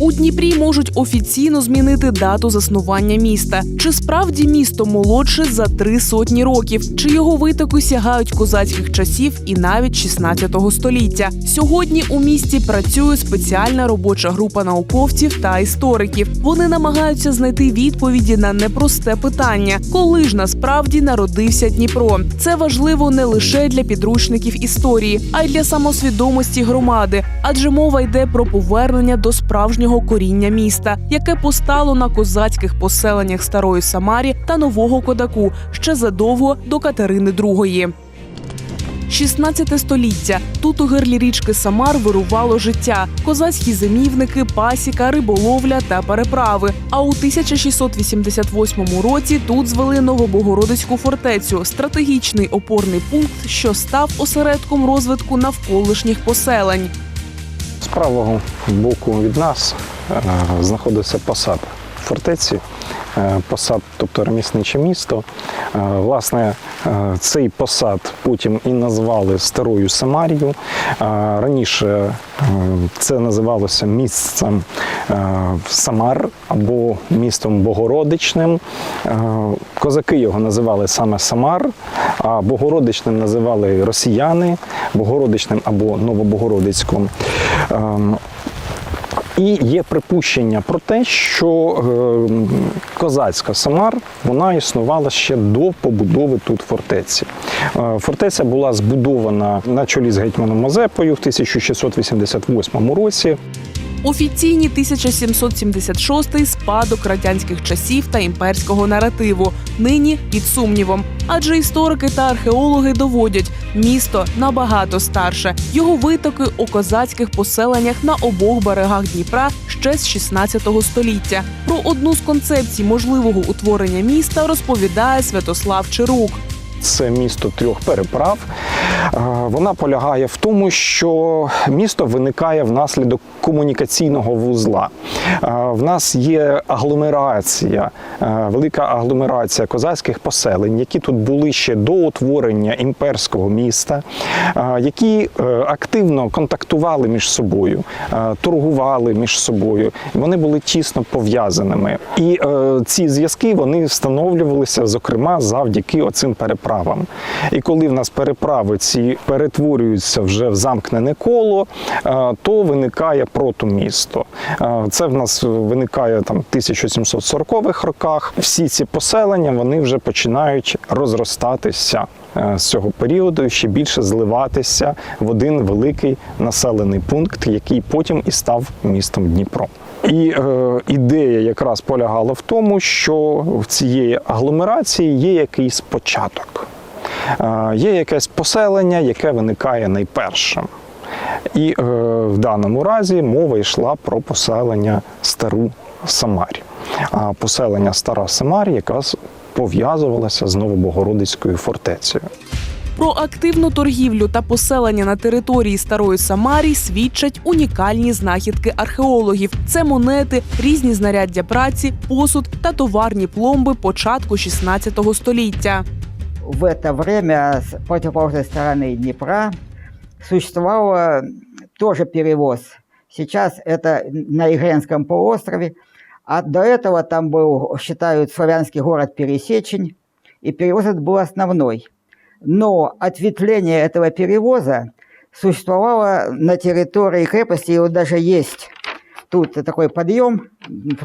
У Дніпрі можуть офіційно змінити дату заснування міста. Чи справді місто молодше за три сотні років? Чи його витоки сягають козацьких часів і навіть 16 століття? Сьогодні у місті працює спеціальна робоча група науковців та істориків. Вони намагаються знайти відповіді на непросте питання, коли ж насправді народився Дніпро. Це важливо не лише для підручників історії, а й для самосвідомості громади, адже мова йде про повернення до справжнього коріння міста, яке постало на козацьких поселеннях старої Самарі та нового Кодаку ще задовго до Катерини II. 16 століття тут у гирлі річки Самар вирувало життя, козацькі зимівники, пасіка, риболовля та переправи. А у 1688 році тут звели Новобогородицьку фортецю, стратегічний опорний пункт, що став осередком розвитку навколишніх поселень. Правого боку від нас е, знаходиться посад фортеці, е, посад, тобто ремісниче місто. Е, Власне, е, цей посад потім і назвали Старою Самарією. Е, Раніше це називалося місцем Самар або містом Богородичним. Козаки його називали саме Самар, а Богородичним називали росіяни, Богородичним або Новобогородицьким. І є припущення про те, що е, козацька Самар вона існувала ще до побудови тут фортеці. Е, Фортеця була збудована на чолі з гетьманом Мазепою в 1688 році. Офіційні 1776 спадок радянських часів та імперського наративу нині під сумнівом. Адже історики та археологи доводять, місто набагато старше. Його витоки у козацьких поселеннях на обох берегах Дніпра ще з 16 століття. Про одну з концепцій можливого утворення міста розповідає Святослав Чарук. Це місто трьох переправ. Е, Вона полягає в тому, що місто виникає внаслідок комунікаційного вузла. Е, В нас є агломерація, е, велика агломерація козацьких поселень, які тут були ще до утворення імперського міста, які активно контактували між собою, торгували між собою. Вони були тісно пов'язаними. І ці зв'язки вони встановлювалися, зокрема, завдяки оцим переправам. І коли в нас переправи ці перетворюються вже в замкнене коло, е, то виникає протомісто. Е, Це в нас виникає там в 1740-х роках. Всі ці поселення вони вже починають розростатися е, з цього періоду і ще більше зливатися в один великий населений пункт, який потім і став містом Дніпро. І е, ідея якраз полягала в тому, що в цієї агломерації є якийсь початок, є якесь поселення, яке виникає найпершим. І е, в даному разі мова йшла про поселення Стару Самарі. А поселення Стара Самарі якраз пов'язувалася з Новобогородицькою фортецею. Про активну торгівлю та поселення на території старої Самарії свідчать унікальні знахідки археологів. Це монети, різні знаряддя праці, посуд та товарні пломби початку 16 століття. В это время с противоположной стороны Днепра существовал э, тоже перевоз. Сейчас это на Игренском полуострове, а до этого там был, считают, славянский город Пересечень, и перевоз этот был основной. Но ответвление этого перевоза существовало на территории крепости, и вот даже есть тут такой подъем,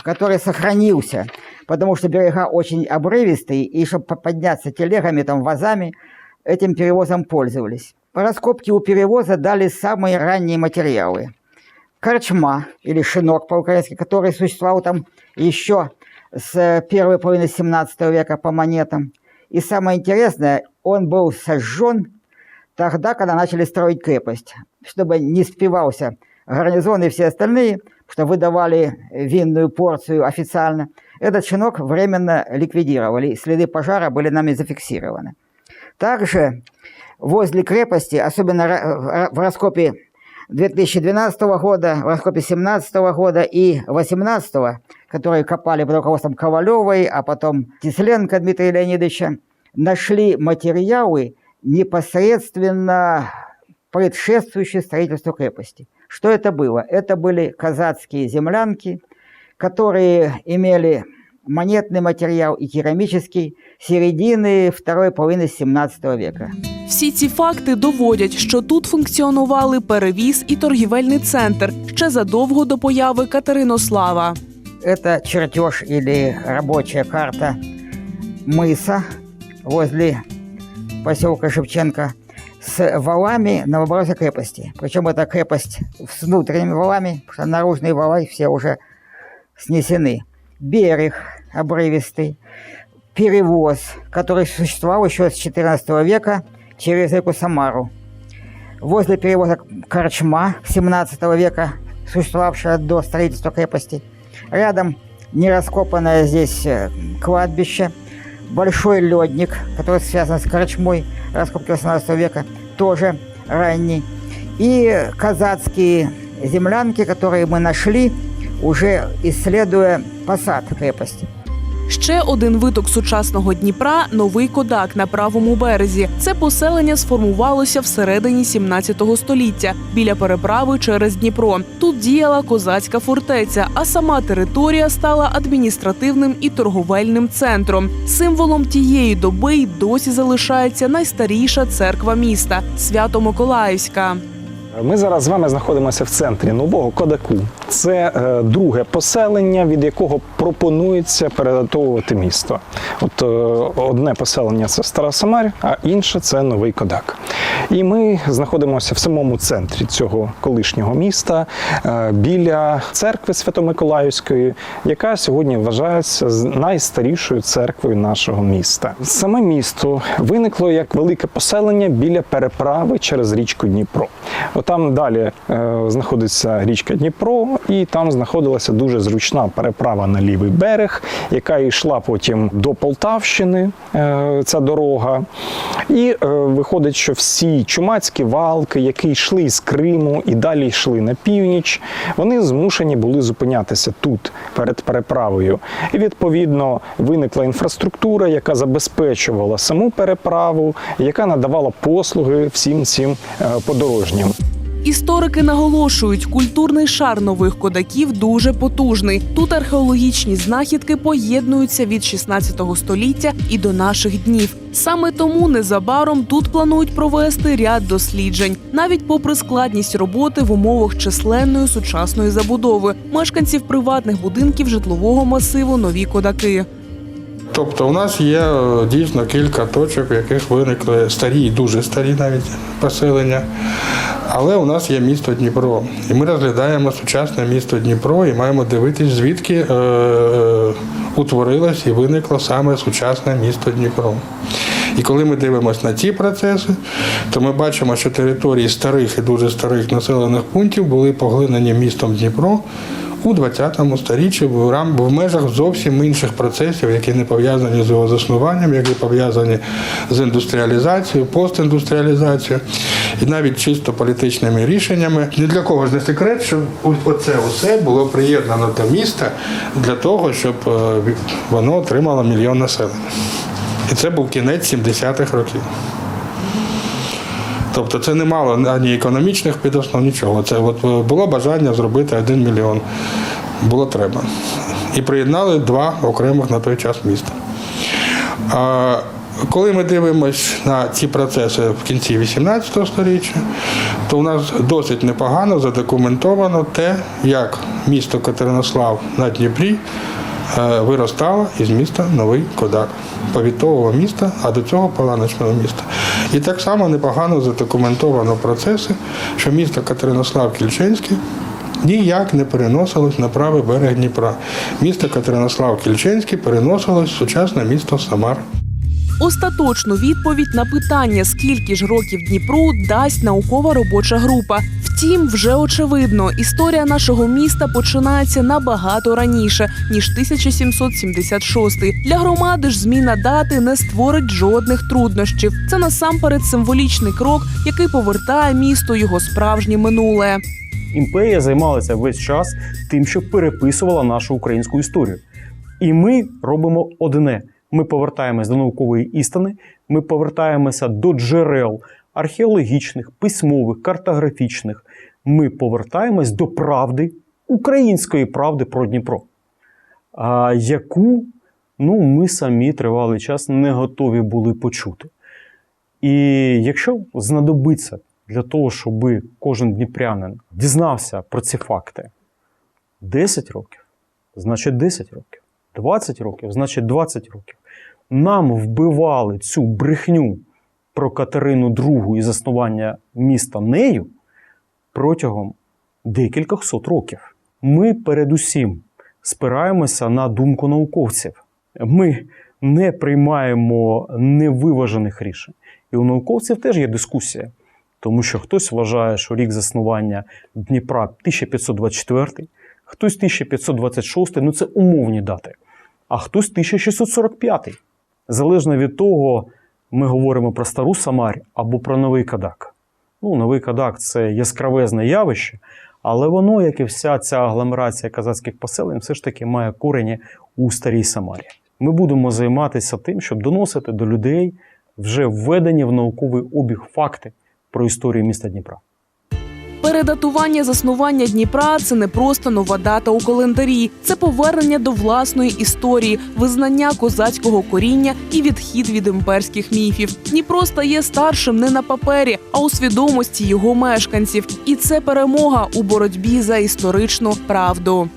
который сохранился, потому что берега очень обрывистые, и чтобы подняться телегами, там, вазами, этим перевозом пользовались. Раскопки у перевоза дали самые ранние материалы. Корчма, или шинок по-украински, который существовал там еще с первой половины 17 века по монетам. И самое интересное, он был сожжен тогда, когда начали строить крепость, чтобы не спивался гарнизон и все остальные, что выдавали винную порцию официально. Этот шинок временно ликвидировали, и следы пожара были нами зафиксированы. Также возле крепости, особенно в раскопе 2012 года, в раскопе 2017 года и 2018, которые копали под руководством Ковалевой, а потом Тесленко Дмитрия Леонидовича, нашли материалы непосредственно предшествующие строительству крепости. Что это было? Это были казацкие землянки, которые имели монетный материал и керамический середины второй половины 17 века. Всі ці факти доводять, що тут функціонували перевіз і торгівельний центр ще задовго до появи Катеринослава. Это чертеж или рабочая карта мыса возле поселка Шевченко с валами Новобородской крепости. Причем эта крепость с внутренними валами, потому что наружные валы все уже снесены. Берег обрывистый, перевоз, который существовал еще с XIV века через реку Самару. Возле перевоза Корчма 17 века, существовавшая до строительства крепости. Рядом нераскопанное здесь э, кладбище, большой ледник, который связан с Корчмой, раскопки 18 века, тоже ранний. И казацкие землянки, которые мы нашли, уже исследуя посад крепости. Ще один виток сучасного Дніпра новий Кодак на правому березі. Це поселення сформувалося всередині 17 століття біля переправи через Дніпро. Тут діяла козацька фортеця, а сама територія стала адміністративним і торговельним центром. Символом тієї доби й досі залишається найстаріша церква міста Свято-Миколаївська. Ми зараз з вами знаходимося в центрі нового Кодаку. Це е, друге поселення, від якого пропонується передатовувати місто. От е, одне поселення це Стара Самар, а інше це Новий Кодак. І ми знаходимося в самому центрі цього колишнього міста е, біля церкви Свято-Миколаївської, яка сьогодні вважається найстарішою церквою нашого міста. Саме місто виникло як велике поселення біля переправи через річку Дніпро. Отам далі знаходиться річка Дніпро, і там знаходилася дуже зручна переправа на лівий берег, яка йшла потім до Полтавщини. Е, ця дорога. І е, виходить, що всі чумацькі валки, які йшли з Криму і далі йшли на північ, вони змушені були зупинятися тут перед переправою. І відповідно виникла інфраструктура, яка забезпечувала саму переправу, яка надавала послуги всім цим е, подорожнім. Історики наголошують, культурний шар нових кодаків дуже потужний. Тут археологічні знахідки поєднуються від 16 століття і до наших днів. Саме тому незабаром тут планують провести ряд досліджень, навіть попри складність роботи в умовах численної сучасної забудови мешканців приватних будинків житлового масиву нові кодаки. Тобто у нас є е, дійсно кілька точок, в яких виникли старі дуже старі навіть поселення. Але у нас є місто Дніпро. І ми розглядаємо сучасне місто Дніпро і маємо дивитись, звідки е, е, утворилось і виникло саме сучасне місто Дніпро. І коли ми дивимося на ці процеси, то ми бачимо, що території старих і дуже старих населених пунктів були поглинені містом Дніпро у 20 сторіччі в межах зовсім інших процесів, які не пов'язані з його заснуванням, які пов'язані з індустріалізацією, постіндустріалізацією і навіть чисто політичними рішеннями. Ні для кого ж не секрет, що оце усе було приєднано до міста для того, щоб е, воно отримало мільйон населення. І це був кінець 70-х років. Тобто це не мало ані економічних підоснов, нічого. Це от е, було бажання зробити один мільйон. Було треба. І приєднали два окремих на той час міста. А коли ми дивимося на ці процеси в кінці 18 століття, то у нас досить непогано задокументовано те, як місто Катеринослав на Дніпрі е, виростало із міста Новий Кодак, повітового міста, а до цього паланочного міста. І так само непогано задокументовано процеси, що місто Катеринослав-Кільчинський ніяк не переносилось на правий берег Дніпра. Місто Катеринослав Кільченський переносилось в сучасне місто Самар. Остаточну відповідь на питання, скільки ж років Дніпру дасть наукова робоча група. Втім, вже очевидно, історія нашого міста починається набагато раніше ніж 1776. Для громади ж зміна дати не створить жодних труднощів. Це насамперед символічний крок, який повертає місто його справжнє минуле. імперія займалася весь час тим, що переписувала нашу українську історію. І ми робимо одне: ми повертаємось до наукової істини, ми повертаємося до джерел археологічних, письмових, картографічних, Ми повертаємось до правди, української правди про Дніпро, яку ну, ми самі тривалий час не готові були почути. І якщо знадобиться для того, щоб кожен дніпрянин дізнався про ці факти 10 років, значить 10 років, 20 років, значить 20 років. Нам вбивали цю брехню про Катерину II і заснування міста нею протягом декількох сот років. Ми передусім спираємося на думку науковців. Ми не приймаємо невиважених рішень. І у науковців теж є дискусія, тому що хтось вважає, що рік заснування Дніпра 1524, хтось 1526, ну це умовні дати, а хтось 1645. Залежно від того, ми говоримо про стару Самарь або про новий Кадак. Ну, новий Кадак це яскравезне явище, але воно, як і вся ця агломерація казацьких поселень, все ж таки має корені у старій Самарі. Ми будемо займатися тим, щоб доносити до людей вже введені в науковий обіг факти про історію міста Дніпра. Передатування заснування Дніпра це не просто нова дата у календарі, це повернення до власної історії, визнання козацького коріння і відхід від імперських міфів. Дніпро стає старшим не на папері, а у свідомості його мешканців. І це перемога у боротьбі за історичну правду.